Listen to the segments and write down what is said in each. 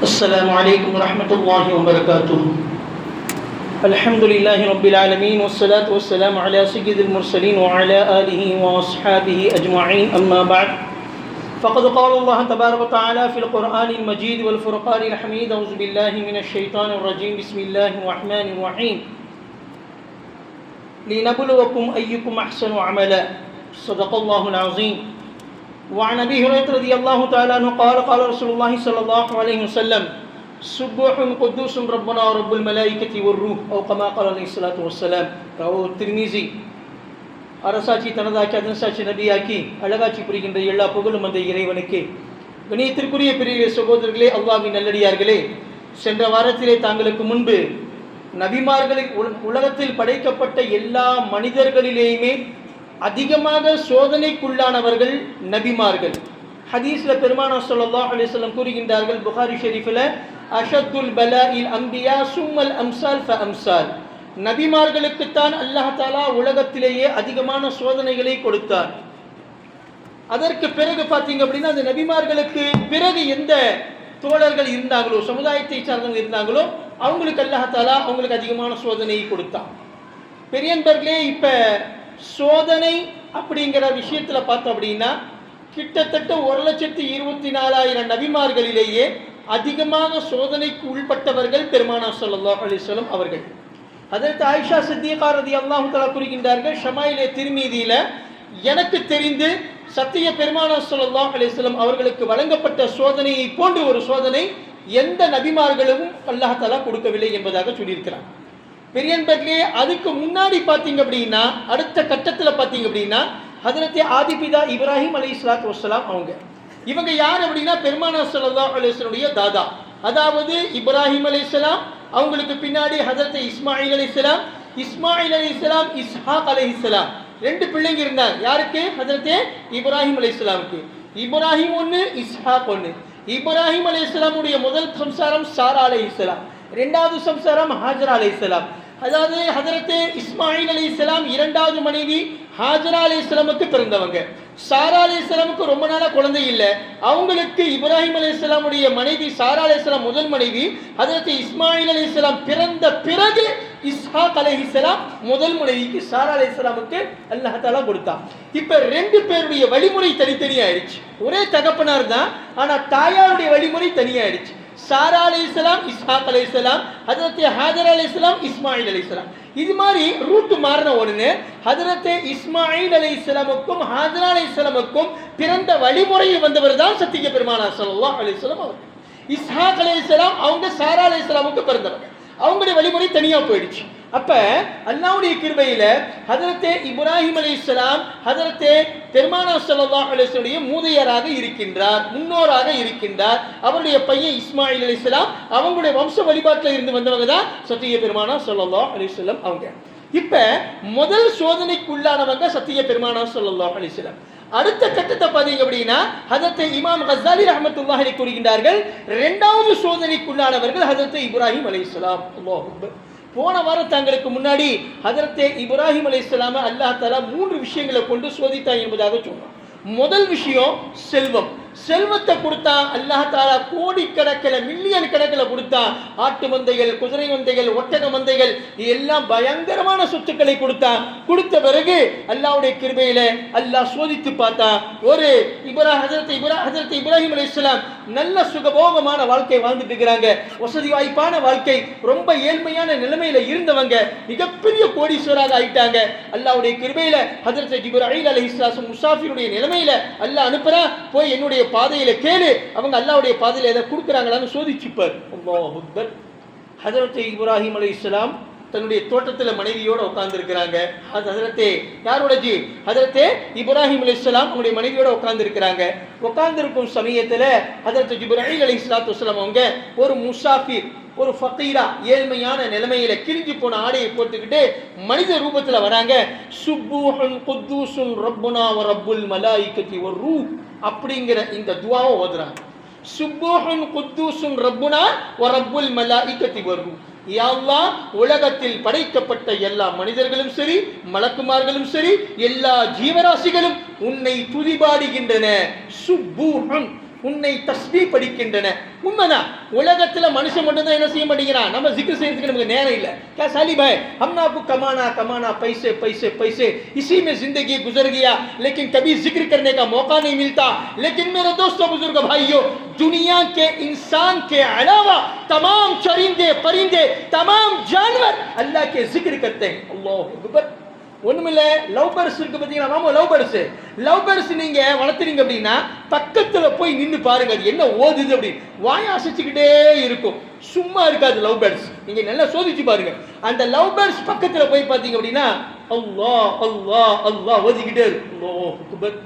السلام عليكم ورحمة الله وبركاته. الحمد لله رب العالمين والصلاة والسلام على سيد المرسلين وعلى آله وأصحابه أجمعين. أما بعد فقد قال الله تبارك وتعالى في القرآن المجيد والفرقان الحميد. أعوذ بالله من الشيطان الرجيم. بسم الله الرحمن الرحيم. لنبلوكم أيكم أحسن عملا. صدق الله العظيم. وعن ابي هريره رضي الله تعالى عنه قال قال رسول الله صلى الله عليه وسلم سبوح قدوس ربنا ورب الملائكه والروح او كما قال عليه الصلاه والسلام رواه الترمذي அரசாட்சி தனதாக்கி அதனசாட்சி நபியாக்கி அழகாட்சி புரிகின்ற எல்லா புகழும் அந்த இறைவனுக்கு கணியத்திற்குரிய பெரிய சகோதரர்களே அல்லாவின் நல்லடியார்களே சென்ற வாரத்திலே தாங்களுக்கு முன்பு நபிமார்களில் உல- உலகத்தில் படைக்கப்பட்ட எல்லா மனிதர்களிலேயுமே அதிகமாக சோதனைக்குள்ளானவர்கள் நபிமார்கள். ஹதீஸ்ல பெருமானா சொல்லா அலைஹி வஸல்லம் கூறுகின்றார்கள் புகாரி ஷெரீஃபில் அஷத்துல் பலாஇல் அம்பியா சும்மல் அம்சால் ஃப அம்சால். நபிமார்களுக்குத்தான் அல்லாஹ் தாலா உலகத்திலேயே அதிகமான சோதனைகளை கொடுத்தார். அதற்கு பிறகு பார்த்தீங்க அப்படின்னா அந்த நபிமார்களுக்கு பிறகு எந்த தோழர்கள் இருந்தாங்களோ சமுதாயத்தை சார்ந்தவங்க இருந்தாங்களோ அவங்களுக்கு அல்லாஹாலா அவங்களுக்கு அதிகமான சோதனையை கொடுத்தான். பெரியன்பர்களே இப்போ சோதனை அப்படிங்கிற விஷயத்தில் பார்த்தோம் அப்படின்னா கிட்டத்தட்ட ஒரு லட்சத்தி இருபத்தி நாலாயிரம் நபிமார்களிலேயே அதிகமாக சோதனைக்கு உள்பட்டவர்கள் பெருமானா ஸல்லல்லாஹு அலைஹி அவர்கள். அதற்கு ஆயிஷா சித்திகா ரதி அல்லாஹு தலா கூறுகின்றார்கள் ஷமாயிலே திருமீதியில் எனக்கு தெரிந்து சத்திய பெருமானா ஸல்லல்லாஹு அலைஹி அவர்களுக்கு வழங்கப்பட்ட சோதனையை போன்று ஒரு சோதனை எந்த நபிமார்களும் அல்லாஹதலா கொடுக்கவில்லை என்பதாக சொல்லியிருக்கிறார். பெரியன்பர்களே அதுக்கு முன்னாடி பார்த்தீங்க அப்படின்னா அடுத்த கட்டத்தில் பார்த்தீங்க அப்படின்னா ஹதரத்தே ஆதிபிதா இப்ராஹிம் அலி இஸ்லாத் வசலாம் அவங்க. இவங்க யார் அப்படின்னா பெருமானா சல்லா அலிஸ்லனுடைய தாதா. அதாவது இப்ராஹிம் அலைஹிஸ்ஸலாம் அவங்களுக்கு பின்னாடி ஹதரத் இஸ்மாயில் அலைஹிஸ்ஸலாம் இஸ்மாயில் அலைஹிஸ்ஸலாம் இஸ்ஹாக் அலைஹிஸ்ஸலாம் ரெண்டு பிள்ளைங்க இருந்தாங்க. யாருக்கு? ஹதரத்தே இப்ராஹிம் அலைஹிஸ்ஸலாமுக்கு இப்ராஹிம் ஒன்று இஸ்ஹாக் ஒன்று இப்ராஹிம் அலைஹிஸ்ஸலாமுடைய முதல் சம்சாரம் சாரா அலைஹிஸ்ஸலாம் ரெண்டாவது சம்சாரம் ஹாஜரா அலைஹிஸ்ஸலாம் அதாவது ஹதரத்து இஸ்மாயில் அலைஹிஸ்ஸலாம் இரண்டாவது மனைவி ஹாஜரா அலைஹிஸ்ஸலாமுக்கு பிறந்தவங்க. சாரா அலைஹிஸ்ஸலாமுக்கு ரொம்ப நாளாக குழந்தை இல்லை. அவங்களுக்கு இப்ராஹிம் அலைஹிஸ்ஸலாமுடைய மனைவி சாரா அலைஹிஸ்ஸலாம் முதல் மனைவி ஹதரத் இஸ்மாயில் அலைஹிஸ்ஸலாம் பிறந்த பிறகு இஸ்ஹாக் இஸ்லாம் முதல் மனைவிக்கு சாரா அலி இஸ்லாமுக்கு அல்லாஹாலா கொடுத்தான் இப்போ ரெண்டு பேருடைய வழிமுறை தனித்தனியாயிடுச்சு ஒரே தகப்பனார் தான் ஆனால் தாயாருடைய வழிமுறை தனியாயிடுச்சு சாரா அலைஹிஸ்ஸலாம் இஸ்ஹாக் அலைஹிஸ்ஸலாம் ஹஜரத் ஹாஜர் அலைஹிஸ்ஸலாம் இஸ்மாயில் அலைஹிஸ்ஸலாம் இது மாதிரி ரூட் மாறின உடனே ஹஜரத் இஸ்மாயில் அலைஹிஸ்ஸலாமுக்கும் ஹாஜர் இஸ்லாமுக்கும் பிறந்த வழிமுறையில் வந்தவர் தான் சத்திய பெருமானா ஸல்லல்லாஹு அலி இஸ்லாம் அவர் இஸ்ஹாக் அலைஹிஸ்ஸலாம் அவங்க சாரா அலி இஸ்லாமுக்கு பிறந்தவர். அவங்களுடைய வழிமுறை தனியாக போயிடுச்சு. அப்ப அல்லாவுடைய கிருபையில ஹதரத்தே இப்ராஹிம் அலைஹிஸ்ஸலாம் ஹதரத்தே பெருமானா சல்லா அலைஹி மூதையராக இருக்கின்றார் முன்னோராக இருக்கின்றார். அவருடைய பையன் இஸ்மாயில் அலைஹிஸ்ஸலாம் அவங்களுடைய வம்ச வழிபாட்டில் இருந்து வந்தவங்க தான் சத்திய பெருமானா ஸல்லல்லாஹு அலைஹி அவங்க. இப்ப முதல் சோதனைக்குள்ளானவங்க சத்திய பெருமானா ஸல்லல்லாஹு அலைஹி அடுத்த கட்டத்தை பார்த்தீங்க அப்படின்னா ஹதரத்தை இமாம் ஹசாலி ரஹமத்துல்லாஹி கூறுகின்றார்கள் இரண்டாவது சோதனைக்குள்ளானவர்கள் ஹதரத்தை இப்ராஹிம் அலைஹிஸ்ஸலாம் அல்லாஹ் அக்பர். போன வாரம் தங்களுக்கு முன்னாடி அதரத்தே இப்ராஹிம் அலைஹிஸ்ஸலாம அல்லாஹ் தலா மூன்று விஷயங்களை கொண்டு சோதித்தான் என்பதாக சொன்னோம் முதல் விஷயம் செல்வம். செல்வத்தை கொடுத்தா அல்லாஹ் தாலா கோடிக்கணக்கில் மில்லியன் கணக்கில் கொடுத்தா ஆட்டு மந்தைகள் குதிரை மந்தைகள் ஒட்டக மந்தைகள் எல்லாம் பயங்கரமான சொத்துக்களை கொடுத்தா கொடுத்த பிறகு அல்லாவுடைய கிருபையில அல்லாஹ் சோதித்து பார்த்தா ஒரு இப்ரா ஹசரத் இப்ரா ஹசரத் இப்ராஹிம் அலைஹிஸ்ஸலாம் நல்ல சுகபோகமான வாழ்க்கை வாழ்ந்துட்டு இருக்கிறாங்க. வசதி வாய்ப்பான வாழ்க்கை ரொம்ப ஏழ்மையான நிலைமையில இருந்தவங்க மிகப்பெரிய கோடீஸ்வராக ஆயிட்டாங்க. அல்லாஹ்வுடைய கிருபையில ஹஜரத் அலி அலைஹிஸ்ஸலாம் முசாஃபிருடைய நிலைமையில அல்லாஹ் அனுப்புறா போய் என்னுடைய அல்லாவுடைய பாதையில கேளு. அவங்க அல்லாவுடைய பாதையில எதை கொடுக்குறாங்களான்னு சோதிச்சுப்பார். அல்லாஹ் அக்பர். ஹஜரத் இப்ராஹிம் இஸ்லாம் தன்னுடைய தோட்டத்தில் மனைவியோடு உட்காந்துருக்கிறாங்க அது ஹதரத்தே யாரோட ஜி? ஹசரத்தே இப்ராஹிம் அலி இஸ்லாம் அவங்களுடைய மனைவியோட உட்காந்துருக்கிறாங்க உட்காந்துருக்கும் சமயத்தில் ஹசரத் இப்ராஹிம் அலி இஸ்லாத்து வஸ்லாம் அவங்க ஒரு முசாஃபிர் ஒரு ஃபக்கீரா ஏழ்மையான நிலைமையில கிழிஞ்சு போன ஆடையை போட்டுக்கிட்டு மனித ரூபத்தில் வராங்க. சுப்பூஹுன் குத்தூசுன் ரப்புனா ரப்புல் மலாயிகத்தி ஒரு ரூ அப்படிங்கிற இந்த துவாவை ஓதுறாங்க. சுப்பூஹுன் குத்தூசுன் ரப்புனா வ ரப்புல் மலாயிகத்தி ஒரு ரூ யா உலகத்தில் படைக்கப்பட்ட எல்லா மனிதர்களும் சரி மலக்குமார்களும் சரி எல்லா ஜீவராசிகளும் உன்னை துதிபாடுகின்றன. சுப்பூஹன் உன்னை தஸ்பி படிக்கின்றன. உண்மைதான். உலகத்தில் மனுஷன் மட்டும்தான் என்ன செய்ய மாட்டேங்கிறான். நம்ம ஜிக்ரு செய்யறதுக்கு நமக்கு நேரம் இல்லை. کیا سالی بھائی ہم نے கமானா کو பைசே பைசே. پیسے اسی میں زندگی گزر گیا لیکن کبھی ذکر کرنے کا موقع نہیں ملتا لیکن میرے دوستوں بزرگ بھائیوں دنیا کے انسان کے علاوہ تمام چرندے پرندے تمام جانور اللہ کے ذکر کرتے ہیں اللہ اکبر ஒண்ணுமில்ல லவ் பேர்ட்ஸ் இருக்கு பார்த்தீங்களா மாமா லவ் பேர்ட்ஸ் லவ் பேர்ட்ஸ் நீங்க வளர்த்துறீங்க அப்படின்னா பக்கத்துல போய் நின்று பாருங்க அது என்ன ஓதுது அப்படின்னு. வாய் அசைச்சுக்கிட்டே இருக்கும். சும்மா இருக்காது லவ் பேர்ட்ஸ் நீங்க நல்லா சோதிச்சு பாருங்க. அந்த லவ் பேர்ட்ஸ் பக்கத்துல போய் பார்த்தீங்க அப்படின்னா அல்லா அல்லா அல்லா ஓதிக்கிட்டே இருக்கும்.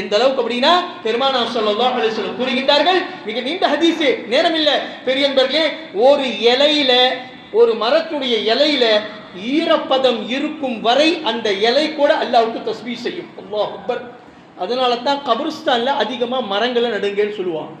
எந்த அளவுக்கு அப்படின்னா பெருமானா ஸல்லல்லாஹு அலைஹி கூறுகின்றார்கள் மிக நீண்ட ஹதீஸ் நேரம் இல்லை பெரியன்பர்களே ஒரு இலையில ஒரு மரத்துடைய இலையில ஈரப்பதம் இருக்கும் வரை அந்த இலை கூட அல்லாவுக்கு தஸ்பீ செய்யும். அல்லாஹ் அக்பர். அதனால தான் கபிரிஸ்தான்ல அதிகமாக மரங்களை நடுங்கன்னு சொல்லுவாங்க.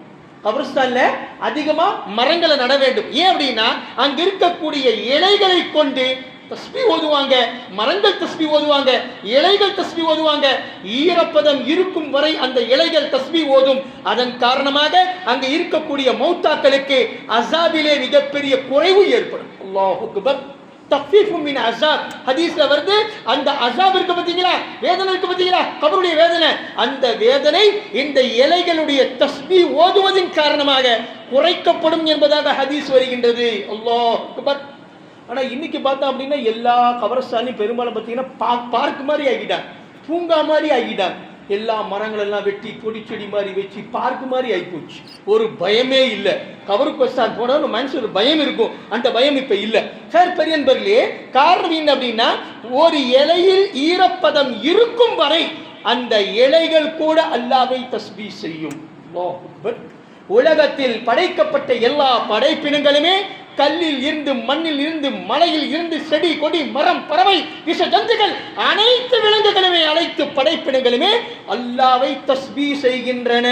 கபிரிஸ்தான்ல அதிகமாக மரங்களை நட வேண்டும். ஏன் அப்படின்னா அங்கே இருக்கக்கூடிய இலைகளை கொண்டு தஸ்பி ஓதுவாங்க மரங்கள் தஸ்பி ஓதுவாங்க இலைகள் தஸ்பி ஓதுவாங்க. ஈரப்பதம் இருக்கும் வரை அந்த இலைகள் தஸ்பி ஓதும். அதன் காரணமாக அங்கு இருக்கக்கூடிய மௌத்தாக்களுக்கு அசாபிலே மிகப்பெரிய குறைவு ஏற்படும். அல்லாஹ் அக்பர். தஃபீஃபும் மின் அசாப். ஹதீஸ்ல வருது அந்த அசாப் இருக்கு பார்த்தீங்களா? வேதனை இருக்கு பார்த்தீங்களா? கபருடைய வேதனை. அந்த வேதனை இந்த இலைகளுடைய தஸ்பி ஓதுவதின் காரணமாக குறைக்கப்படும் என்பதாக ஹதீஸ் வருகின்றது. அல்லாஹ் அக்பர். ஆனால் இன்னைக்கு பார்த்தா அப்படின்னா எல்லா கபரஸ்தானையும் பெரும்பாலும் பார்த்தீங்கன்னா பா பார்க் மாதிரி ஆகிட்டாங்க பூங்கா மாதிரி ஆகிட்டாங்க எல்லா மரங்களெல்லாம் வெட்டி கொடி செடி மாதிரி வச்சு பார்க் மாதிரி ஆகிப்போச்சு. ஒரு பயமே இல்லை. கவர் கொஸ்டான் போனால் ஒரு மனுஷன் ஒரு பயம் இருக்கும். அந்த பயம் இப்போ இல்லை. சார் பெரியன்பர்களே காரணம் என்ன அப்படின்னா ஒரு இலையில் ஈரப்பதம் இருக்கும் வரை அந்த இலைகள் கூட அல்லாவை தஸ்பி செய்யும். உலகத்தில் படைக்கப்பட்ட எல்லா படைப்பினங்களுமே கல்லில் இருந்து மண்ணில் இருந்து மலையில் இருந்து செடி கொடி மரம் பறவை விஷ ஜந்துகள் அனைத்து விலங்குகளுமே அனைத்து படைப்பினங்களுமே அல்லாவை தஸ்பீ செய்கின்றன.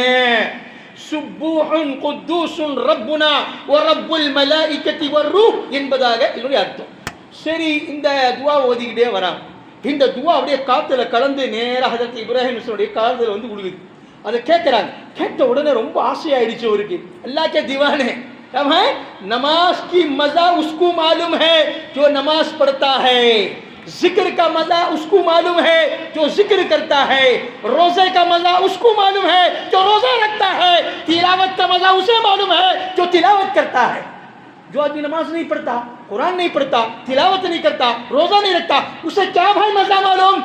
சுப்பூஹுன் குத்தூசுன் ரப்புனா வ ரப்புல் மலாயிகத்தி வர்ரூஹ் என்பதாக இதனுடைய அர்த்தம். சரி இந்த துவா ஓதிக்கிட்டே வரான். இந்த துவா அப்படியே காத்துல கலந்து நேராக ஹதரத் இப்ராஹிம் காதல் வந்து விழுகுது. அதை கேட்குறாங்க கேட்ட உடனே ரொம்ப ஆசையாயிடுச்சு அவருக்கு. کب ہیں نماز کی مزہ اس کو معلوم ہے جو نماز پڑھتا ہے۔ ذکر کا مزہ اس کو معلوم ہے جو ذکر کرتا ہے۔ روزے کا مزہ اس کو معلوم ہے جو روزہ رکھتا ہے۔ تلاوت کا مزہ اسے معلوم ہے جو تلاوت کرتا ہے۔ جو آدمی نماز نہیں پڑھتا، قرآن نہیں پڑھتا، تلاوت نہیں کرتا، روزہ نہیں رکھتا، اسے کیا بھائی مزہ معلூம்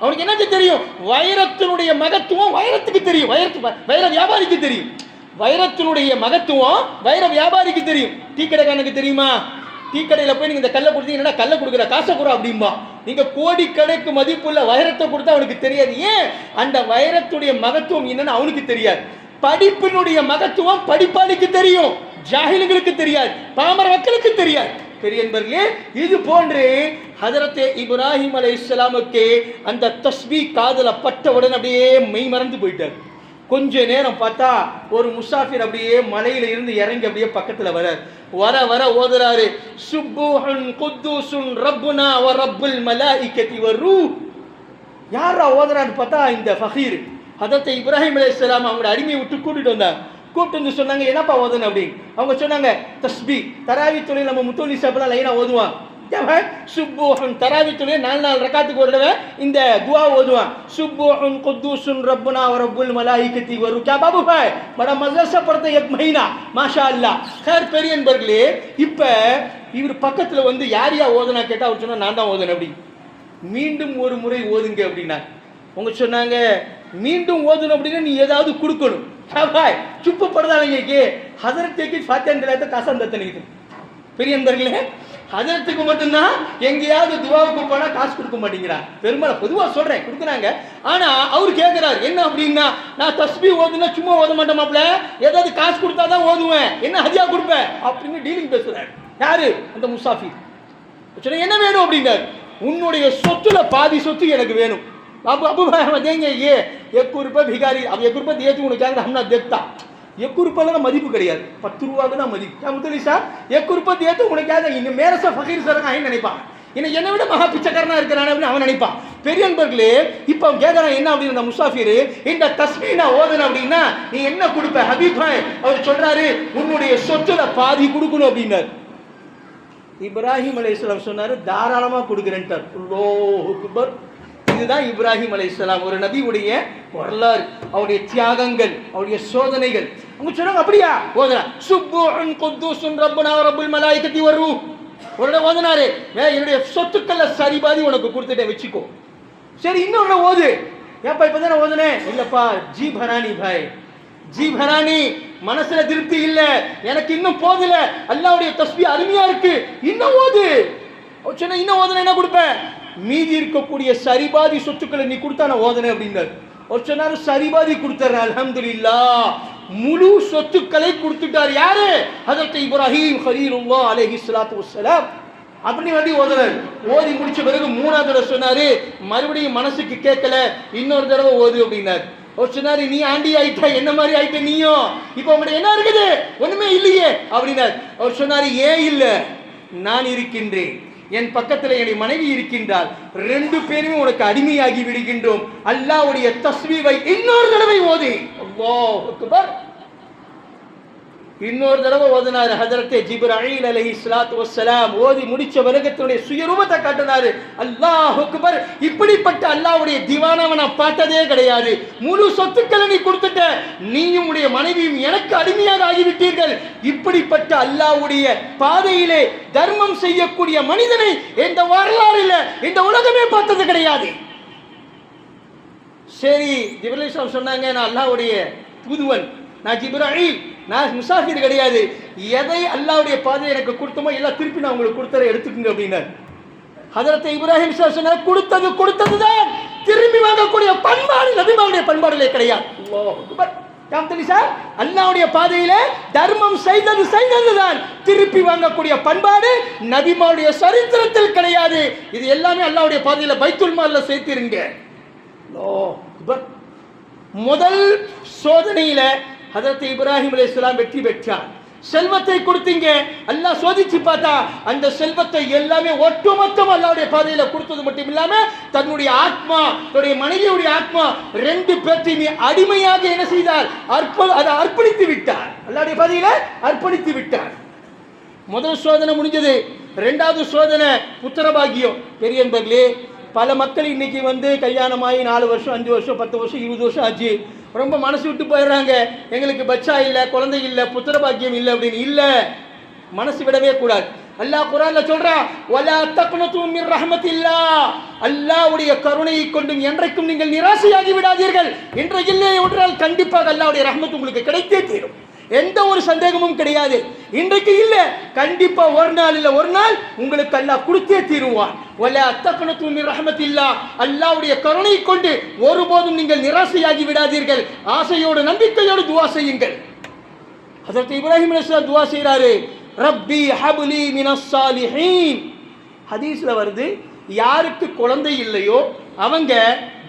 அவனுக்கு என்ன தெரியும் வைரத்தினுடைய மகத்துவம் وائرت یا வைரத்து کی تیری ہو வைரத்தினுடைய மகத்துவம் வைர வியாபாரிக்கு தெரியும். டீ கடைக்காரனுக்கு தெரியுமா? டீ கடையில் போய் நீங்கள் இந்த கல்லை கொடுத்தீங்கன்னா கல்லை கொடுக்குற காசை கூட அப்படிம்பா. நீங்கள் கோடிக்கணக்கு மதிப்புள்ள வைரத்தை கொடுத்தா அவனுக்கு தெரியாது. ஏன்? அந்த வைரத்துடைய மகத்துவம் என்னன்னு அவனுக்கு தெரியாது. படிப்பினுடைய மகத்துவம் படிப்பாளிக்கு தெரியும். ஜாகிலுங்களுக்கு தெரியாது. பாமர மக்களுக்கு தெரியாது. பெரியன்பர்களே இது போன்று ஹதரத்தே இப்ராஹிம் அலை இஸ்லாமுக்கு அந்த தஸ்பீ காதல பட்டவுடன் அப்படியே மெய் மறந்து போயிட்டார். கொஞ்ச நேரம் பார்த்தா ஒரு முசாஃபிர் அப்படியே மலையில இருந்து இறங்கி அப்படியே பக்கத்துல வரார். வர வர ஓதுறாரு. சுப்புஹன் குத்தூசுன் ரப்புனா வ ரப்புல் மலாயிகத்தி வர்ரூ யாரா ஓதுறான்னு பார்த்தா இந்த ஃபஹீர் அதத்தை இப்ராஹிம் அலைஹிஸ்ஸலாம் அவங்களோட அடிமையை விட்டு கூட்டிட்டு வந்தார். கூப்பிட்டு வந்து சொன்னாங்க என்னப்பா ஓதுன? அப்படின்னு. அவங்க சொன்னாங்க தஸ்பி தராவி தொழில் நம்ம முத்தோலி சாப்பிடலாம் லைனாக ஓதுவான். சுப்பூஹன் தராவித்துலேயே நாலு நாலு ரக்காத்துக்கு ஒரு இந்த துவா ஓதுவான். சுப்பூஹன் குத்தூசுன் ரப்புனா ரப்புல் மலாயிக்கத்தி வரும் கே பாபு பாய் மட மதரசா படத்தை எக் மஹினா மாஷா அல்லா ஹேர் பெரியன்பர்களே இப்போ இவர் பக்கத்தில் வந்து யார் யா ஓதுனா கேட்டால் அவர் சொன்னால் நான் தான் ஓதுனேன் அப்படி. மீண்டும் ஒரு முறை ஓதுங்க அப்படின்னா. அவங்க சொன்னாங்க மீண்டும் ஓதணும் அப்படின்னா நீ ஏதாவது கொடுக்கணும். பாய் சுப்பு படுதாங்க ஹசரத் தேக்கி ஃபாத்தியான் காசா தத்தனைக்குது பெரியன்பர்களே ஹஜரத்துக்கு மட்டும்தான் எங்கேயாவது துவாவுக்கு போனால் காசு கொடுக்க மாட்டேங்கிறார் பெருமாளை பொதுவாக சொல்கிறேன் கொடுக்குறாங்க. ஆனால் அவர் கேட்குறாரு என்ன அப்படின்னா நான் தஸ்பி ஓதுனா சும்மா ஓத மாட்டேன் ஏதாவது காசு கொடுத்தா தான் ஓதுவேன். என்ன ஹதியா கொடுப்பேன் அப்படின்னு டீலிங் பேசுகிறாரு யாரு? அந்த முசாஃபிர். சொன்ன என்ன வேணும்? அப்படிங்கிறார் உன்னுடைய சொத்துல பாதி சொத்து எனக்கு வேணும். அப்போ அப்போ தேங்க ஏ எக்கு ரூபாய் பிகாரி அப்போ எக்கு ரூபாய் தேத்து உனக்கு கேட்குறேன் ஹம்னா தேத்தான் எக்கு ரூபாயிலாம் மதிப்பு கிடையாது. பத்து ரூபாவுக்கு தான் மதிப்பு. நான் முதலி சார் எக்கு ரூபாய் ஏற்று உனக்காக இன்னும் மேல சார் ஃபகீர் சார் ஆயின்னு நினைப்பான் என்ன என்னை விட மகா பிச்சைக்காரனாக இருக்கிறான் அப்படின்னு அவன் நினைப்பான். பெரிய நண்பர்களே இப்போ அவன் என்ன அப்படின்னு முசாஃபிர் இந்த தஸ்மீ நான் அப்படின்னா நீ என்ன கொடுப்ப? ஹபீபாய் அவர் சொல்றாரு உன்னுடைய சொத்துல பாதி கொடுக்கணும் அப்படின்னாரு. இப்ராஹிம் அலி இஸ்லாம் சொன்னார் தாராளமாக கொடுக்குறேன்ட்டார். இதுதான் இப்ராஹிம் அலைஹிஸ்ஸலாம். ஒரு நபியுடைய வரலாறு அவருடைய தியாகங்கள் அவருடைய சோதனைகள். அவங்க சொன்னாங்க அப்படியா? ஓதுனா சுப்புஹுன் குத்தூசுன் ரப்புனா ரப்புல் மலாயிகத்தி வரு ஒரு இடம் ஓதுனாரு ஏன் என்னுடைய சொத்துக்களை சரி பாதி உனக்கு கொடுத்துட்டேன் வச்சுக்கோ. சரி இன்னொன்று ஓது. ஏப்பா இப்பதானே ஓதுனேன் இல்லப்பா ஜி பரானி பாய். ஜி பரானி மனசுல திருப்தி இல்ல. எனக்கு இன்னும் போதுல. அல்லாவுடைய தஸ்பி அருமையா இருக்கு. இன்னும் ஓது. அவர் சொன்ன இன்னும் ஓதுன என்ன கொடுப்பேன்? மீதி இருக்கக்கூடிய சரிபாதி சொத்துக்களை நீ கொடுத்தா நான் ஓதுனேன் அப்படின்னாரு. அவர் சொன்னாரு சரிபாதி கொடுத்தாரு இல்லா முழு சொத்துக்களை கொடுத்துட்டார் யாரு? அதற்கு இப்ராஹிம் ஹலீலுல்லா அலஹி ஸலாத்து வசலாம் அப்படி வந்து ஓதுறாரு. ஓதி முடிச்ச பிறகு மூணாவது தடவை சொன்னாரு மறுபடியும் மனசுக்கு கேட்கல இன்னொரு தடவை ஓது அப்படின்னாரு. ஒரு சொன்னாரு நீ ஆண்டி ஆயிட்ட என்ன மாதிரி ஆயிட்ட நீயும் இப்போ உங்கள்கிட்ட என்ன இருக்குது? ஒண்ணுமே இல்லையே. அப்படின்னாரு. அவர் சொன்னாரு ஏன் இல்லை? நான் இருக்கின்றேன். என் பக்கத்தில் என் மனைவி இருக்கின்றாள். ரெண்டு பேருமே உனக்கு அடிமையாகி விடுகின்றோம். அல்லாஹ்வுடைய தஸ்வீவை இன்னொரு தடவை ஓதி. அல்லாஹ் அக்பர். இன்னொரு தடவை ஓதினார். ஹஜரத்தே ஜிப்ராஹீல் அலஹி ஸலாத்து வசலாம் ஓதி முடிச்ச பிறகு சுயரூபத்தை காட்டினாரு. அல்லாஹ் அக்பர். இப்படிப்பட்ட அல்லாவுடைய திவானவனை நான் பார்த்ததே கிடையாது. முழு சொத்துக்களை நீ கொடுத்துட்ட. நீயும் உடைய மனைவியும் எனக்கு அடிமையாக ஆகிவிட்டீர்கள். இப்படிப்பட்ட அல்லாஹ்வுடைய பாதையிலே தர்மம் செய்யக்கூடிய மனிதனை இந்த வரலாறுல இந்த உலகமே பார்த்தது கிடையாது. சரி ஜிப்ரீல் சொன்னாங்க நான் அல்லாஹ்வுடைய தூதுவன். நான் ஜிப்ராஹீல் நான் முசாஃபிர் கிடையாது. எதை அல்லாஹ்வுடைய பாதை எனக்கு கொடுத்தமோ எல்லாம் திருப்பி நான் உங்களுக்கு கொடுத்ததை எடுத்துக்கங்க அப்படின்னாரு. ஹதரத்தை இப்ராஹிம் சார் சொன்னார் கொடுத்தது கொடுத்தது தான் திரும்பி வாங்கக்கூடிய பண்பாடு நபிமாவுடைய பண்பாடுலே கிடையாது. அல்லாஹ்வுடைய பாதையிலே தர்மம் செய்தது செய்தது தான் திருப்பி வாங்கக்கூடிய பண்பாடு நபிமாவுடைய சரித்திரத்தில் கிடையாது. இது எல்லாமே அல்லாஹ்வுடைய பாதையில பைத்துல் மால்ல சேர்த்திருங்க. முதல் சோதனையில ஹதரத் இப்ராஹிம் அலைஹிஸ்ஸலாம் வெற்றி பெற்றார். செல்வத்தை கொடுத்தீங்க அல்லா சோதிச்சு பார்த்தா அந்த செல்வத்தை எல்லாமே ஒட்டுமொத்தம் அல்லாவுடைய பாதையில கொடுத்தது மட்டும் இல்லாம தன்னுடைய ஆத்மா தன்னுடைய மனைவியுடைய ஆத்மா ரெண்டு பேர்த்தையுமே அடிமையாக என்ன செய்தார்? அற்ப அதை அர்ப்பணித்து விட்டார். அல்லாவுடைய பாதையில அர்ப்பணித்து விட்டார். முதல் சோதனை முடிஞ்சது. ரெண்டாவது சோதனை புத்திரபாகியம். பெரியன்பர்களே பல மக்கள் இன்னைக்கு வந்து கல்யாணமாகி நாலு வருஷம் அஞ்சு வருஷம் பத்து வருஷம் இருபது வருஷம் ஆச்சு. ரொம்ப மனசு விட்டு போயிடுறாங்க. எங்களுக்கு பச்சா இல்லை குழந்தை இல்லை புத்திரபாக்கியம் இல்லை அப்படின்னு இல்லை. மனசு விடவே கூடாது. அல்லாஹ் குரான்ல சொல்றான் வலா தக்னது மின் ரஹ்மத்தில்லா அல்லாஹ்வுடைய கருணையை கொண்டும் என்றைக்கும் நீங்கள் நிராசையாகி விடாதீர்கள். இன்றைக்கு இல்லை என்றால் கண்டிப்பாக அல்லாஹ்வுடைய ரஹ்மத் உங்களுக்கு கிடைத்தே தீரும். எந்த ஒரு சந்தேகமும் கிடையாது. இன்றைக்கு இல்ல கண்டிப்பா ஒரு நாள் இல்ல ஒரு நாள் உங்களுக்கு அல்லாஹ் கொடுத்தே தீருவான். ஒல்ல அத்தக்கணத்து ரஹமத் இல்லா அல்லாவுடைய கருணை கொண்டு ஒருபோதும் நீங்கள் நிராசையாகி விடாதீர்கள். ஆசையோடு நம்பிக்கையோடு துவா செய்யுங்கள். அதற்கு இப்ராஹிம் துவா செய்கிறாரு ரப்பி ஹபுலி மினசாலிஹீன் ஹதீஸ்ல வருது யாருக்கு குழந்தை இல்லையோ அவங்க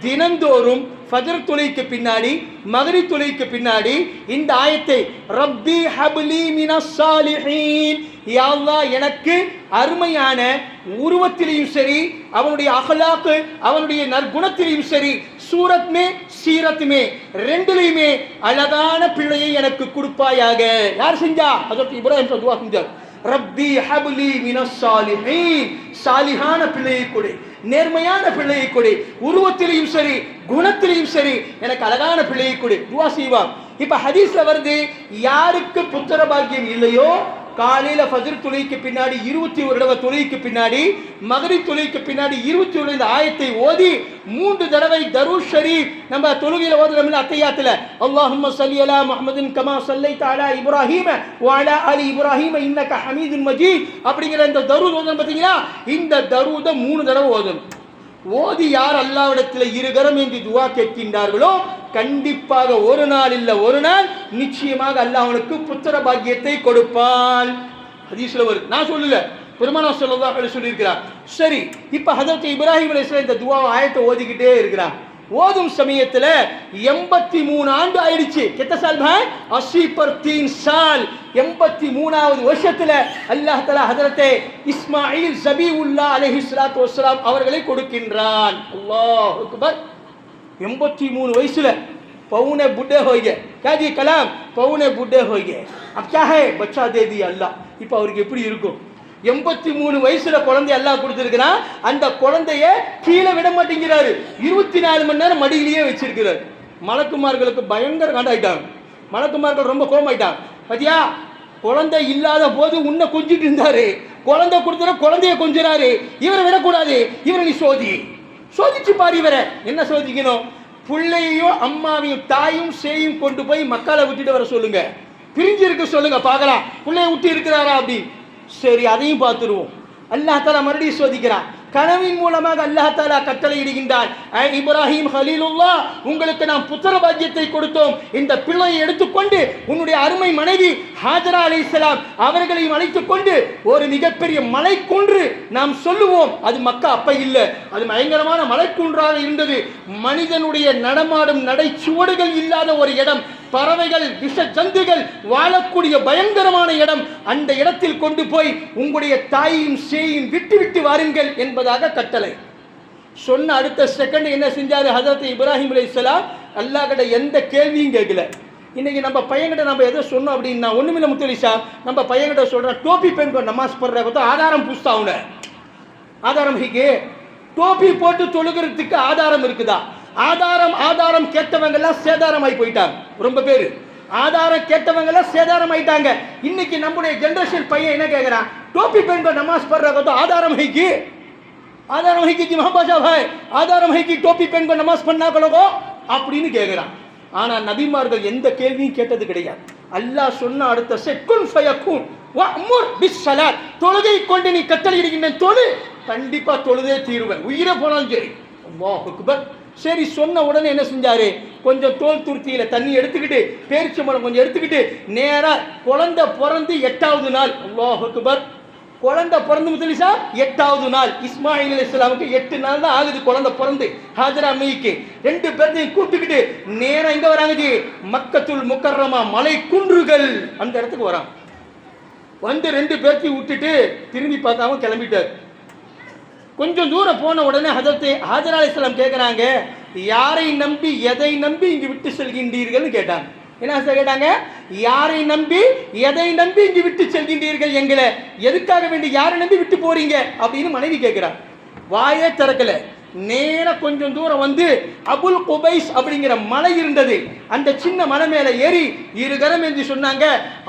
தினந்தோறும் ஃபஜர் தொலைக்கு பின்னாடி மகரி தொலைக்கு பின்னாடி இந்த ஆயத்தை ரப்பி ஹப்லி மினசாலிஹீன் சாலிஹீன். எனக்கு அருமையான உருவத்திலையும் சரி அவனுடைய அகலாக்கு அவனுடைய நற்குணத்திலையும் சரி சூரத்மே சீரத்துமே ரெண்டுலையுமே அழகான பிள்ளையை எனக்கு கொடுப்பாயாக. யார் செஞ்சா? அதற்கு இப்ராஹிம் துவா செஞ்சார். ரப்பி ஹப்லி மினசாலிஹீன் சாலிஹான. பிள்ளையை கொடு. நேர்மையான பிள்ளையை கொடு. உருவத்திலையும் சரி குணத்திலையும் சரி எனக்கு அழகான பிள்ளையை கொடு. துவா செய்வான். இப்ப ஹதீஸ்ல வருது யாருக்கு புத்திர பாக்கியம் இல்லையோ காலையில ஃபஜர் துளைக்கு பின்னாடி இருபத்தி ஒரு தடவை துளைக்கு பின்னாடி மகரி துளைக்கு பின்னாடி இருபத்தி ஒரு இந்த ஆயத்தை ஓதி மூன்று தடவை தருஷ் ஷரீப் நம்ம தொழுகையில ஓதுறோம்ல அத்தையாத்துல அல்லாஹும் ஸல்லி அலா முஹம்மதின் கமா சல்லை தாலா இப்ராஹிம வ அலி இப்ராஹிம இன்னக்க ஹமீதுன் மஜீத் அப்படிங்கிற இந்த தரு ஓதுறோம் பார்த்தீங்களா இந்த தருதை மூணு தடவை ஓதணும் ஓதி யார் அல்லாவிடத்தில் இருகரம் என்று துவா கேட்கின்றார்களோ கண்டிப்பாக ஒரு நாள் இல்லை ஒரு நாள் நிச்சயமாக அல்லாஹ் அவனுக்கு புத்திர பாக்கியத்தை கொடுப்பான். ஹதீஸ்ல வருது. நான் சொல்லல. பெருமானா சொல்லதாக சொல்லியிருக்கிறார். சரி இப்போ ஹதரத் இப்ராஹிம் அலிஸ்லாம் இந்த துவா ஆயத்தை ஓதிக்கிட்டே இருக்கிறான் ஓதும் சமயத்துல எண்பத்தி மூணு ஆண்டு ஆயிடுச்சு கெத்த சால் பாய் அசி பர் தீன் சால் எண்பத்தி மூணாவது வருஷத்துல அல்லாஹ் தலா ஹதரத்தே இஸ்மாயில் ஜபீவுல்லா அலைஹி ஸலாத்து வஸ்ஸலாம் அவர்களை கொடுக்கின்றான் அல்லாஹ் அக்பர் எண்பத்தி மூணு வயசுல पौने बुढ़े हो गए क्या जी कलाम पौने बुढ़े हो गए अब क्या है बच्चा दे दिया अल्लाह இப்போ அவருக்கு எப்படி இருக்கும் எண்பத்தி மூணு வயசுல குழந்தை எல்லாம் கொடுத்துருக்கிறான். அந்த குழந்தைய கீழே விட மாட்டேங்கிறாரு. இருபத்தி நாலு மணி நேரம் மடியிலேயே வச்சிருக்கிறார். மலக்குமார்களுக்கு பயங்கர காண்டாயிட்டாங்க. மலக்குமார்கள் ரொம்ப கோமாயிட்டாங்க பத்தியா குழந்தை இல்லாத போது உன்னை கொஞ்சிட்டு இருந்தாரு. குழந்தை கொடுத்துற குழந்தைய கொஞ்சிறாரு இவரை விடக்கூடாது. இவரை நீ சோதி. சோதிச்சு பாரு இவரை. என்ன சோதிக்கணும்? பிள்ளையையும் அம்மாவையும் தாயும் சேயும் கொண்டு போய் மக்களை விட்டுட்டு வர சொல்லுங்க. பிரிஞ்சு இருக்க சொல்லுங்க. பார்க்கலாம். பிள்ளைய விட்டு இருக்கிறாரா அப்படி? சரி அதையும் பார்த்துருவோம். அல்லாஹ் தாலா மறுபடியும் சோதிக்கிறான். கனவின் மூலமாக அல்லாஹ் தாலா கட்டளை இடுகின்றான் இப்ராஹிம் ஹலீலுல்லா உங்களுக்கு நாம் புத்திர பாக்கியத்தை கொடுத்தோம். இந்த பிள்ளையை எடுத்துக்கொண்டு உன்னுடைய அருமை மனைவி ஹாஜரா அலைஹிஸ்ஸலாம் அவர்களையும் அழைத்துக் கொண்டு ஒரு மிகப்பெரிய மலைக்குன்று நாம் சொல்லுவோம். அது மக்கா அப்ப இல்லை. அது பயங்கரமான மலைக்குன்றாக இருந்தது. மனிதனுடைய நடமாடும் நடைச்சுவடுகள் இல்லாத ஒரு இடம். பறவைகள் விஷ ஜந்துகள் வாழக்கூடிய பயங்கரமான இடம். அந்த இடத்தில் கொண்டு போய் உங்களுடைய தாயையும் சேயும் விட்டு விட்டு வாருங்கள் என்பதாக கட்டளை. சொன்ன அடுத்த செகண்ட் என்ன செஞ்சாரு? ஹசரத் இப்ராஹிம் அலைஹிஸ்ஸலாம் அல்லாஹ் கிட்ட எந்த கேள்வியும் கேட்கல. இன்னைக்கு நம்ம பையன்கிட்ட நம்ம எதை சொன்னோம் அப்படின்னா ஒண்ணுமில்ல முத்தலிஷா நம்ம பையன்கிட்ட சொல்றோம் டோப்பி பெண் நமாஸ் படுற பார்த்தா ஆதாரம் புஸ்தா ஆதாரம் ஹிகே. டோப்பி போட்டு தொழுகிறதுக்கு ஆதாரம் இருக்குதா? ஆதாரம் ஆதாரம் கேட்டவங்க எல்லாம் சேதாரம் ஆகி போயிட்டாங்க. ரொம்ப பேர். ஆதாரம் கேட்டவங்க எல்லாம் சேதாரம் ஆயிட்டாங்க இன்னைக்கு நம்முடைய ஜென்ரேஷன் பையன் என்ன கேட்கிறான் டோபி பெண்கள் நமாஸ் படுறதோ ஆதாரம் ஹைக்கு ஆதாரம் ஹைக்கு கி மஹபாஷா பாய். ஆதாரம் ஹைக்கு டோபி பெண்கள் நமாஸ் பண்ணாக்களோ அப்படின்னு கேட்கிறான் ஆனால் நபிமார்கள் எந்த கேள்வியும் கேட்டது கிடையாது. அல்லாஹ் சொன்ன அடுத்த செக்குன் ஃபயக்கும் வம்முர் பிஸ் சலாத் தொழுகை கொண்டு நீ கட்டளையிடுகின்ற தொழு. கண்டிப்பாக தொழுதே தீருவேன். உயிரை போனாலும் சரி. அல்லாஹ் அக்பர். சரி சொன்ன உடனே என்ன செஞ்சாரு? கொஞ்சம் தோல் துருத்தியில தண்ணி எடுத்துக்கிட்டு பேரிச்சம்பழம் கொஞ்சம் எடுத்துக்கிட்டு நேரா குழந்தை பிறந்து எட்டாவது நாள் அல்லாஹ் குழந்தை பிறந்து முதலிசா? எட்டாவது நாள். இஸ்மாயில் அலி இஸ்லாமுக்கு எட்டு நாள் தான் ஆகுது குழந்தை பிறந்து ஹாஜரா மீக்கு ரெண்டு பேர்த்தையும் கூப்பிட்டுக்கிட்டு நேரம் எங்க வராங்க ஜி? மக்கத்துள் முக்கர்ரமா மலை குன்றுகள். அந்த இடத்துக்கு வரான். வந்து ரெண்டு பேர்த்தையும் விட்டுட்டு திரும்பி பார்க்காம கிளம்பிட்டார். கொஞ்சம் தூரம் போன உடனே ஹதரத்தை ஹாஜர் அலிஸ்லாம் கேட்குறாங்க யாரை நம்பி எதை நம்பி இங்கு விட்டு செல்கின்றீர்கள்னு கேட்டாங்க. என்ன சார் கேட்டாங்க? யாரை நம்பி எதை நம்பி இங்கு விட்டு செல்கின்றீர்கள் எங்களை எதுக்காக வேண்டி யாரை நம்பி விட்டு போறீங்க? அப்படின்னு மனைவி கேட்கிறார் வாயே திறக்கல. நேர கொஞ்சம் தூரம் வந்து அபுல் குபைஸ் அப்படிங்கிற மலை இருந்தது. அந்த சின்ன மலை மேல ஏறி இருகரம் என்று சொன்னாங்க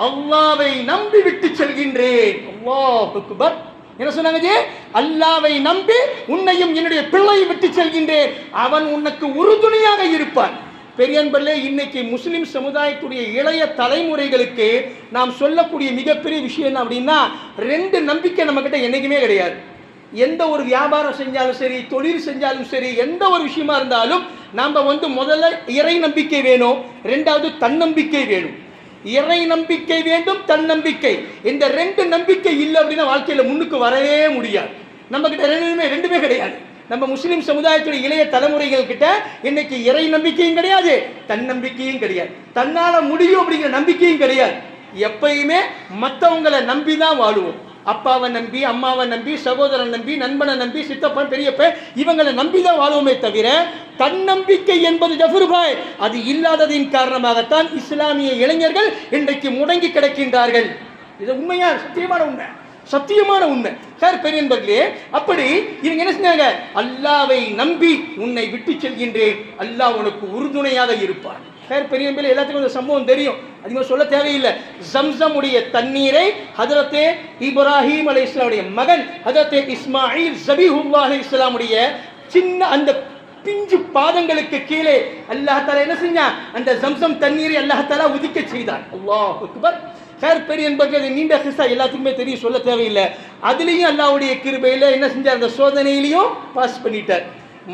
அல்லாவை நம்பி விட்டு செல்கின்றேன். அல்லாஹ் அக்பர். என்ன சொன்னாங்க ஜி? அல்லாவை நம்பி உன்னையும் என்னுடைய பிள்ளையும் விட்டு செல்கின்றேன். அவன் உனக்கு உறுதுணையாக இருப்பான். பெரியன்பர்களே இன்னைக்கு முஸ்லிம் சமுதாயத்துடைய இளைய தலைமுறைகளுக்கு நாம் சொல்லக்கூடிய மிகப்பெரிய விஷயம் என்ன அப்படின்னா ரெண்டு நம்பிக்கை நம்மக்கிட்ட என்றைக்குமே கிடையாது. எந்த ஒரு வியாபாரம் செஞ்சாலும் சரி தொழில் செஞ்சாலும் சரி எந்த ஒரு விஷயமா இருந்தாலும் நாம் வந்து முதல்ல இறை நம்பிக்கை வேணும் ரெண்டாவது தன்னம்பிக்கை வேணும். இறை நம்பிக்கை வேண்டும் தன்னம்பிக்கை இந்த ரெண்டு நம்பிக்கை இல்லை அப்படின்னா வாழ்க்கையில் முன்னுக்கு வரவே முடியாது. நம்ம கிட்ட ரெண்டுமே ரெண்டுமே கிடையாது. நம்ம முஸ்லீம் சமுதாயத்துடைய இளைய தலைமுறைகள் கிட்ட இன்னைக்கு இறை நம்பிக்கையும் கிடையாது தன்னம்பிக்கையும் கிடையாது. தன்னால் முடியும் அப்படிங்கிற நம்பிக்கையும் கிடையாது. எப்பயுமே மற்றவங்களை நம்பி தான் வாழுவோம். அப்பாவை நம்பி அம்மாவை நம்பி சகோதரன் நம்பி நண்பனை நம்பி சித்தப்பன் பெரியப்ப இவங்களை நம்பி தான் வாழ்வோமே தவிர தன்னம்பிக்கை என்பது ஜஃபர்பாய் அது இல்லாததின் காரணமாகத்தான் இஸ்லாமிய இளைஞர்கள் இன்றைக்கு முடங்கி கிடக்கின்றார்கள். இது உண்மையா? சத்தியமான உண்மை. சத்தியமான உண்மை. சார் பெரியன்பர்களே அப்படி இவங்க என்ன செஞ்சாங்க? அல்லாவை நம்பி உன்னை விட்டு செல்கின்றேன். அல்லாஹ் உனக்கு உறுதுணையாக இருப்பான். பேர் பெரிய பேர் எல்லாத்துக்கும் இந்த சம்பவம் தெரியும். அதிகமாக சொல்ல தேவையில்லை. ஜம்சமுடைய தண்ணீரை ஹதரத்தே இப்ராஹிம் அலி இஸ்லாமுடைய மகன் ஹதரத்தே இஸ்மாயில் ஜபீஹுல்லா அலி இஸ்லாமுடைய சின்ன அந்த பிஞ்சு பாதங்களுக்கு கீழே அல்லாஹ் என்ன செஞ்சான்? அந்த ஜம்சம் தண்ணீரை அல்லாஹால உதிக்க செய்தான். அல்லாஹ் அக்பர். ஹேர் பெரிய என்பது நீண்ட ஹிஸ்ஸா எல்லாத்துக்குமே தெரியும் சொல்ல தேவையில்லை. அதுலேயும் அல்லாவுடைய கிருபையில் என்ன செஞ்சார்? அந்த சோதனையிலையும் பாஸ் பண்ணிட்டார்.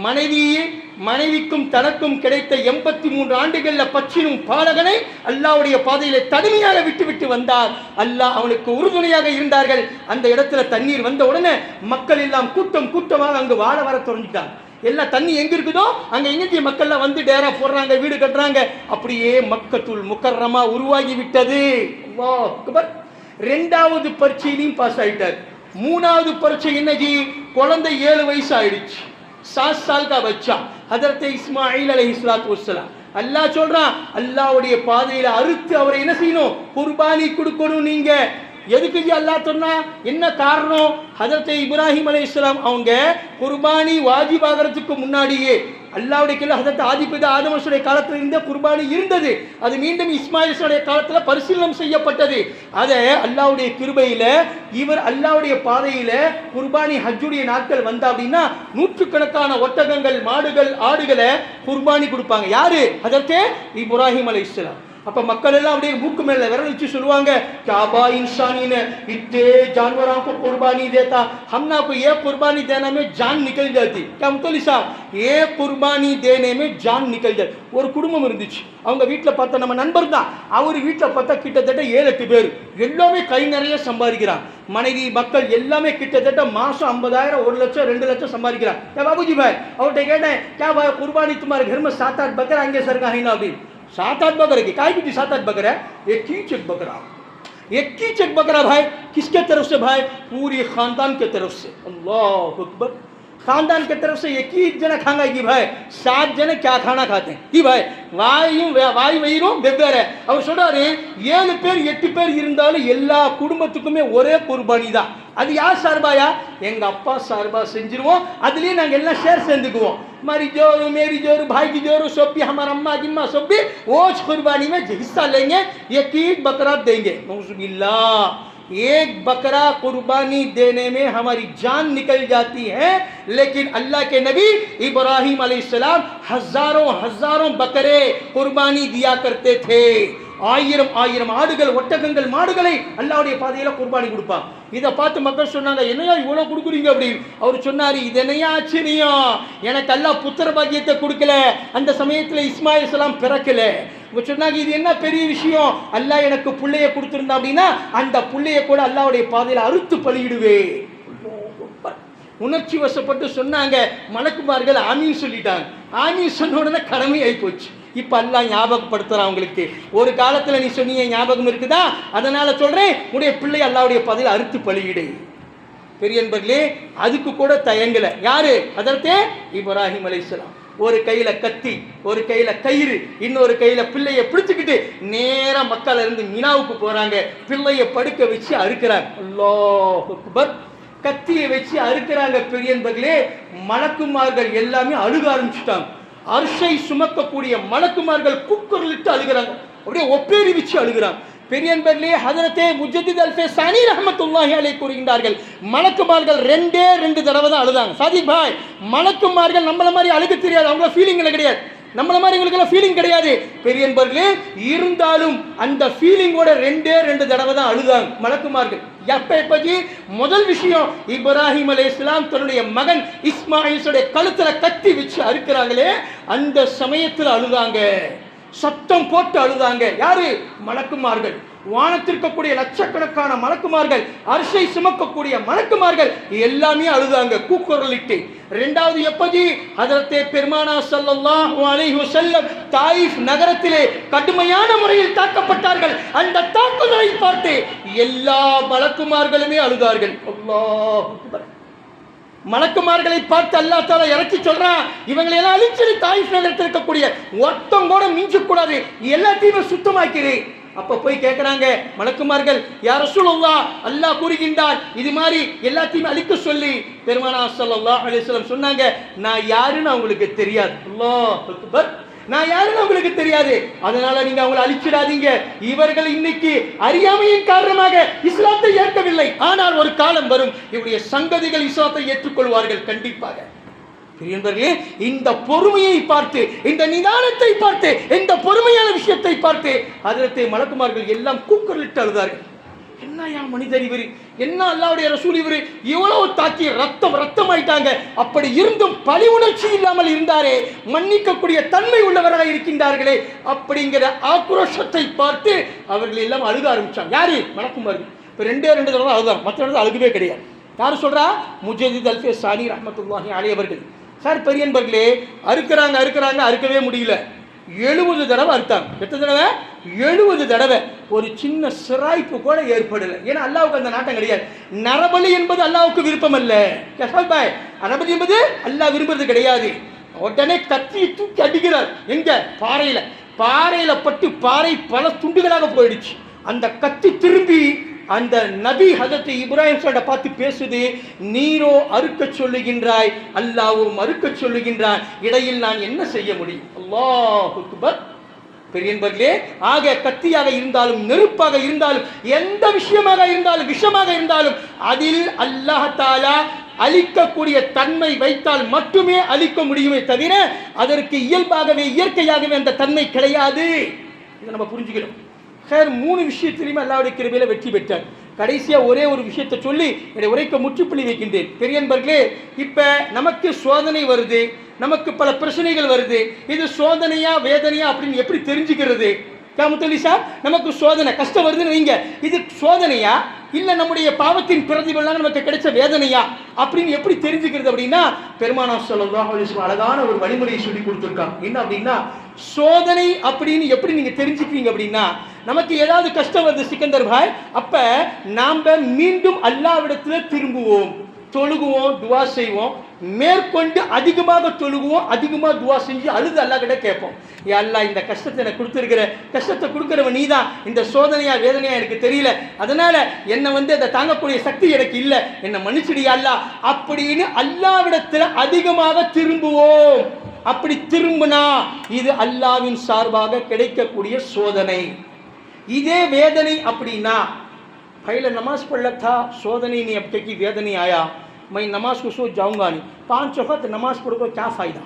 மனைவியே மனைவிக்கும் தனக்கும் கிடைத்த எண்பத்தி மூன்று ஆண்டுகளில் பச்சினும் பாலகனை அல்லாவுடைய பாதையில தனிமையாக விட்டுவிட்டு வந்தார். அல்லாஹ் அவனுக்கு உறுதுணையாக இருந்தார்கள். அந்த இடத்துல தண்ணீர் வந்த உடனே மக்கள் எல்லாம் கூட்டம் கூட்டமாக அங்கு வாழ வர தொடங்கிட்டாங்க. எல்லா தண்ணி எங்க இருக்குதோ அங்க எங்க மக்கள்லாம் வந்து டேரா போடுறாங்க வீடு கட்டுறாங்க. அப்படியே மக்கத்துள் முக்கர்ரமா உருவாகி விட்டது ரெண்டாவது பரீட்சையிலையும் பாஸ் ஆயிட்டார். மூணாவது பரீட்சை என்னஜி குழந்தை ஏழு வயசு ஆயிடுச்சு. சாத் சால் கா பச்சா ஹதரத் இஸ்மாயில் அலி இஸ்லாத் வசலாம் அல்லாஹ் சொல்றான் அல்லாஹ்வுடைய பாதையில அறுத்து அவரை என்ன செய்யணும்? குர்பானி கொடுக்கணும் நீங்க. எதுக்கு அல்லா அல்லாஹ் சொன்னா? என்ன காரணம்? ஹதரத்தை இப்ராஹிம் அலை இஸ்லாம் அவங்க குர்பானி வாஜிபாகிறதுக்கு முன்னாடியே அல்லாவுடைய கீழே ஹதரத் ஆதிபிதா ஆதமசுடைய காலத்தில் இருந்த குர்பானி இருந்தது. அது மீண்டும் இஸ்மாயிலுடைய காலத்தில் பரிசீலனம் செய்யப்பட்டது. அதை அல்லாவுடைய கிருபையில் இவர் அல்லாவுடைய பாதையில் குர்பானி ஹஜ்ஜுடைய நாட்கள் வந்தா அப்படின்னா நூற்றுக்கணக்கான ஒட்டகங்கள் மாடுகள் ஆடுகளை குர்பானி கொடுப்பாங்க. யாரு? அதற்கு இப்ராஹிம் அலி இஸ்லாம் அப்ப மக்கள் எல்லாம் அப்படியே மூக்கு மேல விரல் வச்சு சொல்லுவாங்க काबा इंसानी ने इतने जानवरों को कुर्बानी देता हमना को ये कुर्बानी देने में जान निकल जाती क्या मुतली साहब ये कुर्बानी देने में जान निकल जाती ஒரு குடும்பம் இருந்துச்சு அவங்க வீட்டில் பார்த்த நம்ம நண்பர் தான் அவர் வீட்டில் பார்த்தா கிட்டத்தட்ட ஏழு எட்டு பேர் எல்லாமே கை நிறைய சம்பாதிக்கிறான் மனைவி மக்கள் எல்லாமே கிட்டத்தட்ட மாசம் ஐம்பதாயிரம் ஒரு லட்சம் ரெண்டு லட்சம் சம்பாதிக்கிறான் ஏ பாபுஜி பாய் அவர்கிட்ட கேட்டேன் क्या भाई कुर्बानी तुम्हारे घर में सात आठ बकरा आएंगे सर का है ना अभी सात आठ बकरे की काय की सात आठ बकरा है एक ही चेक बकरा एक ही चेक बकरा भाई किसके तरफ से भाई पूरी खानदान के तरफ से अल्लाह अकबर खानदान خاندان کے طرف سے یقین جنہ کھانگا ہے کہ بھائی، سات جنہ کیا کھانا کھاتے ہیں؟ کہ بھائی، وائی یوں وائی وائی روم بیبیر ہے اور سوڑا رہے ہیں، یہ வாயும் வாய் வயிறும் வெவ்வேறு அவர் یہ اللہ பேர் எட்டு میں இருந்தாலும் قربانی دا۔ اگر குர்பானி ساربا یا؟ யார் اپا ساربا سنجر ہو செஞ்சிருவோம் அதுலேயே நாங்கள் எல்லாம் سندگو ہو ہماری جورو، میری جورو، بھائی کی جورو سب بھی ہمارا اماں جماں جی، سب بھی وہ اوچ قربانی میں حصہ لیں گے، یہ تین بکرات دیں گے۔ نوز باللہ۔ एक बकरा कुर्बानी देने में हमारी जान निकल जाती है लेकिन अल्लाह के नबी इब्राहिम अलैहिस्सलाम हजारों हजारों बकरे कुर्बानी दिया करते थे ஆயிரம் ஆயிரம் ஆடுகள் ஒட்டகங்கள் மாடுகளை அல்லாவுடைய பாதையில குர்பானி கொடுப்பான் இதை பார்த்து மக்கள் சொன்னாங்க என்னையா இவ்வளவு கொடுக்குறீங்க அப்படின்னு அவர் சொன்னாரு இது என்னையா ஆச்சரியம் எனக்கு அல்லாஹ் புத்திர பாக்கியத்தை கொடுக்கல அந்த சமயத்துல இஸ்மாயில் சலாம் பிறக்கல இவங்க சொன்னாங்க இது என்ன பெரிய விஷயம்? அல்லா எனக்கு பிள்ளைய கொடுத்துருந்தா அப்படின்னா அந்த பிள்ளைய கூட அல்லாவுடைய பாதையில அறுத்து பழியிடுவே உணர்ச்சி வசப்பட்டு சொன்னாங்க மலக்குமார்கள் ஆமின்னு சொல்லிட்டாங்க. ஆமீன் சொன்ன உடனே கடமை ஆகி போச்சு. இப்ப அல்லாஹ் ஞாபகப்படுத்துறான் ஒரு காலத்தில் நீ சொன்னீங்க ஞாபகம் இருக்குதா? அதனால் சொல்கிறேன் உடைய பிள்ளை அல்லாவுடைய பாதையில் அறுத்து பலியிடு. பெரிய நண்பர்களே அதுக்கு கூட தயங்கலை. யாரு? அதற்கு? இப்ராஹிம் அலைஹிஸ்ஸலாம் ஒரு கையில கத்தி ஒரு கையில கயிறு இன்னொரு கையில பிள்ளைய பிடிச்சுக்கிட்டு நேரா மக்கள் இருந்து மினாவுக்கு போறாங்க. பிள்ளைய படுக்க வச்சு அறுக்கிறாங்க. அல்லாஹ் அக்பர். கத்தியை வச்சு அறுக்கிறாங்க பெரியன்பர்களே. மலக்குமார்கள் எல்லாமே அழுக ஆரம்பிச்சுட்டாங்க. அரிசை சுமக்கக்கூடிய மலக்குமார்கள் குக்கர்லிட்டு அழுகிறாங்க. அப்படியே ஒப்பேறி வச்சு அழுகிறாங்க. பெரியன்பர்களே ஹதரத்தே முஜத்தித் அல்ஃபே சனி ரஹமத்துல்லாஹி அலை கூறுகின்றார்கள். மலக்குமார்கள் ரெண்டே ரெண்டு தடவை தான் அழுதாங்க. சாதிக் பாய் மலக்குமார்கள் நம்மள மாதிரி அழுக தெரியாது. அவங்கள ஃபீலிங் கிடையாது. நம்மள மாதிரி எங்களுக்கெல்லாம் ஃபீலிங் கிடையாது. பெரியன்பர்களே இருந்தாலும் அந்த ஃபீலிங்கோட ரெண்டே ரெண்டு தடவை தான் அழுதாங்க மலக்குமார்கள். எப்ப எப்பஜி முதல் விஷயம் இப்ராஹிம் அலை இஸ்லாம் தன்னுடைய மகன் இஸ்மாயிலுடைய கழுத்துல கத்தி வச்சு அறுக்கிறாங்களே அந்த சமயத்தில் அழுதாங்க. சத்தம் போட்டு அழுதாங்க. யாரு? மலக்குமார்கள். வானத்திற்கக்கூடிய லட்சக்கணக்கான மலக்குமார்கள் அரிசை சுமக்கக்கூடிய மலக்குமார்கள் எல்லாமே அழுதாங்க. கூக்குரலிட்டு. ரெண்டாவது எப்பதி? அதரத்தே பெருமானா ஸல்லல்லாஹு அலைஹி வஸல்லம் தாயிஃப் நகரத்திலே கடுமையான முறையில் தாக்கப்பட்டார்கள். அந்த தாக்குதலை பார்த்து எல்லா மலக்குமார்களுமே அழுதார்கள். அல்லாஹ் அக்பர். மலக்குமார்களை பார்த்து அல்லா தாலா இறக்கி சொல்றான். இவங்களை எல்லாம் அழிச்சிரு தாயிஃப் நகரத்தில் இருக்கக்கூடிய ஒருத்தம் கூட மிஞ்சக்கூடாது. எல்லாத்தையுமே சுத்தமாக்கிறேன் அப்ப போய் கேட்கிறாங்க மலக்குமார்கள் யார் ரசூலுல்லாஹ் அல்லாஹ் கூறுகின்றார். இது மாதிரி எல்லாத்தையும் அழிக்க சொல்லி. பெருமானா சொல்லா அலிஸ்லாம் சொன்னாங்க நான் யாருன்னு அவங்களுக்கு தெரியாது. அல்லாஹ் அக்பர். நான் யாருன்னு உங்களுக்கு தெரியாது. அதனால நீங்க அவங்களை அழிச்சிடாதீங்க. இவர்கள் இன்னைக்கு அறியாமையின் காரணமாக இஸ்லாத்தை ஏற்கவில்லை. ஆனால் ஒரு காலம் வரும் இவருடைய சங்கதிகள் இஸ்லாத்தை ஏற்றுக்கொள்வார்கள் கண்டிப்பாக. பிரியன்பர்களே இந்த பொறுமையை பார்த்து இந்த நிதானத்தை பார்த்து இந்த பொறுமையான விஷயத்தை பார்த்து அதிரத்தை மலக்குமார்கள் எல்லாம் கூக்குரலிட்டு அழுதார்கள். என்ன யா மனிதர் இவர்? என்ன அல்லாவுடைய ரசூல் இவர்? இவ்வளவு தாக்கி ரத்தம் ரத்தம் ஆயிட்டாங்க அப்படி இருந்தும் பழி உணர்ச்சி இல்லாமல் இருந்தாரே மன்னிக்கக்கூடிய தன்மை உள்ளவராக இருக்கின்றார்களே அப்படிங்கிற ஆக்ரோஷத்தை பார்த்து அவர்கள் எல்லாம் அழுக ஆரம்பித்தாங்க யாரு? மலக்குமார்கள் இப்போ ரெண்டே ரெண்டு தடவை அழுதான் மற்ற இடத்துல அழுகவே கிடையாது. யார் சொல்றா? முஜதித் அல்ஃபே சானி ரஹமத்துல்லாஹி அலையவர்கள் சார் பெரியன்பர்களே அறுக்கிறாங்க அறுக்கிறாங்க அறுக்கவே முடியல. எழுபது தடவை அறுத்தாங்க. எத்தனை தடவை? எழுபது தடவை. ஒரு சின்ன சிராய்ப்பு கூட ஏற்படலை. ஏன்னா அல்லாவுக்கு அந்த நாட்டம் கிடையாது. நரபலி என்பது அல்லாவுக்கு விருப்பம் அல்ல பாய் நரபலி என்பது அல்லாஹ் விரும்புறது கிடையாது. உடனே கத்தி தூக்கி அடிக்கிறார். எங்க? பாறையில். பாறையில் பட்டு பாறை பல துண்டுகளாக போயிடுச்சு. அந்த கத்தி திரும்பி அந்த நபி ஹதத்து இப்ராஹிம் சாட பார்த்து பேசுது நீரோ அறுக்க சொல்லுகின்றாய் அல்லாவும் அறுக்க சொல்லுகின்றான். இடையில் நான் என்ன செய்ய முடியும்? அல்லாஹ் பெரியன்பர்களே ஆக கத்தியாக இருந்தாலும் நெருப்பாக இருந்தாலும் எந்த விஷயமாக இருந்தாலும் விஷமாக இருந்தாலும் அதில் அல்லாஹாலா அழிக்கக்கூடிய தன்மை வைத்தால் மட்டுமே அழிக்க முடியுமே தவிர அதற்கு இயல்பாகவே இயற்கையாகவே அந்த தன்மை கிடையாது. இதை நம்ம புரிஞ்சுக்கணும். சார் மூணு விஷயத்திலையுமே அல்லாவுடைய கிருபையில் வெற்றி பெற்றார். கடைசியாக ஒரே ஒரு விஷயத்தை சொல்லி என்னை உரைக்க முற்றுப்புள்ளி வைக்கின்றேன். பெரியன்பர்களே இப்போ நமக்கு சோதனை வருது நமக்கு பல பிரச்சனைகள் வருது. இது சோதனையா வேதனையா அப்படின்னு எப்படி தெரிஞ்சுக்கிறது? காமத்தொல்லி சார் நமக்கு சோதனை கஷ்டம் வருதுன்னு வைங்க. இது சோதனையா? இல்லை நம்முடைய பாவத்தின் பிரதிபலனாக நமக்கு கிடைச்ச வேதனையா? அப்படின்னு எப்படி தெரிஞ்சுக்கிறது அப்படின்னா பெருமானா சொல்லலாம் அழகான ஒரு வழிமுறையை சொல்லி கொடுத்துருக்காங்க என்ன அப்படின்னா சோதனை அப்படின்னு எப்படி நீங்கள் தெரிஞ்சுக்கிறீங்க அப்படின்னா நமக்கு ஏதாவது கஷ்டம் வருது சிக்கந்தர் பாய் அப்போ நாம் மீண்டும் அல்லாவிடத்தில் திரும்புவோம். தொழுகுவோம் துவா செய்வோம். மேற்கொண்டு அதிகமாக தொழுகுவோம் அதிகமாக துவா செஞ்சு அழுது அல்லா கிட்ட கேட்போம் ஏ அல்லா இந்த கஷ்டத்தை எனக்கு கொடுத்துருக்கிற கஷ்டத்தை கொடுக்குறவன் நீ தான் இந்த சோதனையா வேதனையா எனக்கு தெரியல அதனால என்னை வந்து அதை தாங்கக்கூடிய சக்தி எனக்கு இல்லை என்னை மன்னிச்சிடியா அல்லா அப்படின்னு அல்லாவிடத்தில் அதிகமாக திரும்புவோம் அப்படி திரும்பினா இது அல்லாவின் சார்பாக கிடைக்கக்கூடிய சோதனை இதே வேதனை அப்படின்னா पहले नमाज पढ़ लग था सोदनी नहीं अब की वेदनी आया मैं नमाज को सो जाऊंगा नहीं पांच वक्त नमाज पढ़ को क्या फायदा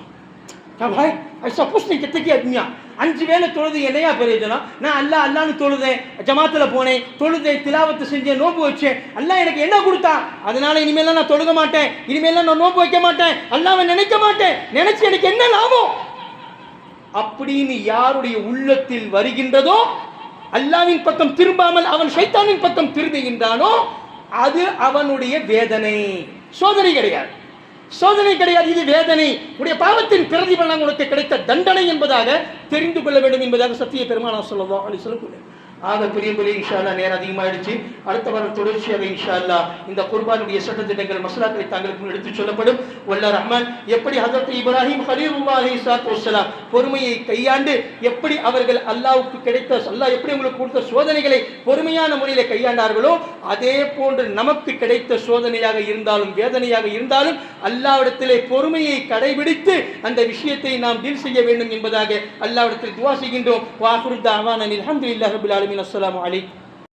क्या भाई ऐसा कुछ नहीं कितने की आदमिया அஞ்சு வேளை தொழுது என்னையா பிரயோஜனம் நான் அல்லா அல்லான்னு தொழுதேன் ஜமாத்தில் போனேன் தொழுதேன் திலாவத்து செஞ்சேன் நோம்பு வச்சேன் அல்லாஹ் எனக்கு என்ன கொடுத்தா அதனால இனிமேலாம் நான் தொழுக மாட்டேன் இனிமேலாம் நான் நோம்பு வைக்க மாட்டேன் அல்லாவை நினைக்க மாட்டேன் நினைச்சு எனக்கு என்ன லாபம் அப்படின்னு யாருடைய உள்ளத்தில் வருகின்றதோ அல்லாவின் பக்கம் திரும்பாமல் அவன் ஷைத்தானின் பக்கம் திரும்புகின்றானோ அது அவனுடைய வேதனை சோதனை கிடையாது சோதனை கிடையாது இது வேதனை. உடைய பாவத்தின் பிரதிபலன் உனக்கு கிடைத்த தண்டனை என்பதாக தெரிந்து கொள்ள வேண்டும் என்பதாக சத்திய பெருமானா சொல்லுவோம் அப்படின்னு சொல்லக்கூடிய ஆக பெரியபலி இன்ஷா அல்லா நேரம் அதிகமாயிடுச்சு. அடுத்த வாரம் தொடர்ச்சியாக இன்ஷால்லா இந்த குர்பானுடைய சட்ட திட்டங்கள் மசாலாக்களை தாங்களுக்கு எடுத்துச் சொல்லப்படும். வல்ல ரஹ்மான் எப்படி ஹசரத் இப்ராஹிம் ஹலீலுல்லா அலைஹிஸ்ஸலாத்து வஸ்ஸலாம் பொறுமையை கையாண்டு எப்படி அவர்கள் அல்லாவுக்கு கிடைத்த அல்லாஹ் எப்படி உங்களுக்கு கொடுத்த சோதனைகளை பொறுமையான முறையில் கையாண்டார்களோ அதே போன்று நமக்கு கிடைத்த சோதனையாக இருந்தாலும் வேதனையாக இருந்தாலும் அல்லாவிடத்திலே பொறுமையை கடைபிடித்து அந்த விஷயத்தை நாம் டீல் செய்ய வேண்டும் என்பதாக அல்லாவிடத்தில் துவா செய்கின்றோம். வாகுருந்தா தாவான் அல்ஹம்துலில்லாஹி ரபில் العالمين. السلام عليكم.